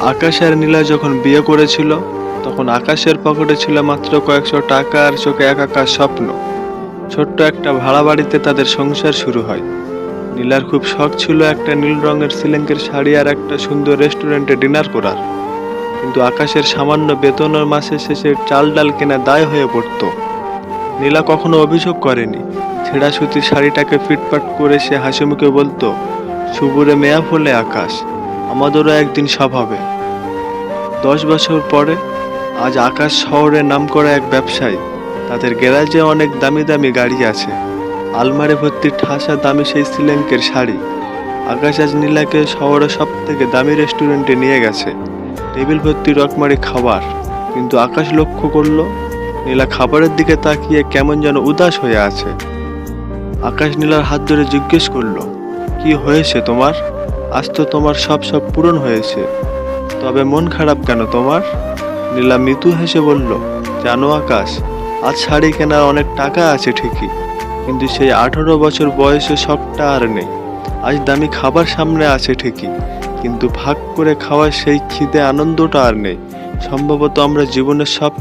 আকাশ আর নীলা যখন বিয়ে করেছিল, তখন আকাশের পকেটে ছিল মাত্র কয়েকশো টাকা আর চোখে একাকার স্বপ্ন। ছোট্ট একটা ভাড়া বাড়িতে তাদের সংসার শুরু হয়। নীলার খুব শখ ছিল একটা নীল রঙের সিলেঙ্কের শাড়ি আর একটা সুন্দর রেস্টুরেন্টে ডিনার করার। কিন্তু আকাশের সামান্য বেতনের মাসের শেষে চাল ডাল কেনা দায় হয়ে পড়তো। নীলা কখনো অভিযোগ করেনি। ছেঁড়া সুতির শাড়িটাকে ফিটফাট করে সে হাসি মুখে বলতো, সুবুরে মেয়া ফলে আকাশ। আমাদেরও একদিন সব হবে। দশ বছর পরে আজ আকাশ শহরের নামকরা এক ব্যবসায়ী তাদের গ্যারাজে অনেক দামি দামি গাড়ি আছে। আলমারে ভর্তি ঠাসা দামি সেই সিলেঙ্কের শাড়ি। আকাশ আজ নীলাকে শহরের সব থেকে দামি রেস্টুরেন্টে নিয়ে গেছে। টেবিল ভর্তি রকমারি খাবার। কিন্তু আকাশ লক্ষ্য করল, নীলা খাবারের দিকে তাকিয়ে কেমন যেন উদাস হয়ে আছে। আকাশ নীলার হাত ধরে জিজ্ঞেস করল, কি হয়েছে তোমার? আজ তো তোমার সব সব পূরণ হয়েছে। তবে মন খারাপ কেন তোমার? নীলা মৃদু হেসে বলল, জানো আকাশ, আজ শাড়ি কেনার অনেক টাকা আছে ঠিকই, কিন্তু সেই আঠারো বছর বয়সে সবটা আর নেই। আজ দামি খাবার সামনে আছে ঠিকই, কিন্তু ভাগ করে খাওয়ার সেই খিদে আনন্দটা আর নেই। সম্ভবত আমরা জীবনের সব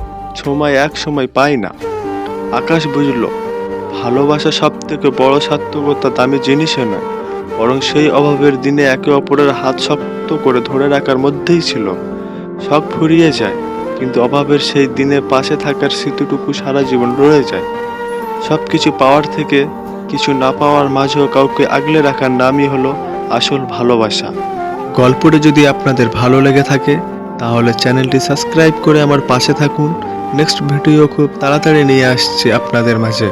সময় এক সময় পাই না। আকাশ বুঝল, ভালোবাসা সব থেকে বড় সার্থকতা দামি জিনিসে নয়। বরং সেই অভাবের দিনে একে অপরের হাত শক্ত করে ধরে রাখার মধ্যেই ছিল। শখ ফুরিয়ে যায়, কিন্তু অভাবের সেই দিনে পাশে থাকার স্মৃতিটুকু সারা জীবন রয়ে যায়। সব কিছু পাওয়ার থেকে কিছু না পাওয়ার মাঝেও কাউকে আগলে রাখার নামই হলো আসল ভালোবাসা। গল্পটা যদি আপনাদের ভালো লেগে থাকে, তাহলে চ্যানেলটি সাবস্ক্রাইব করে আমার পাশে থাকুন। নেক্সট ভিডিও খুব তাড়াতাড়ি নিয়ে আসছে আপনাদের মাঝে।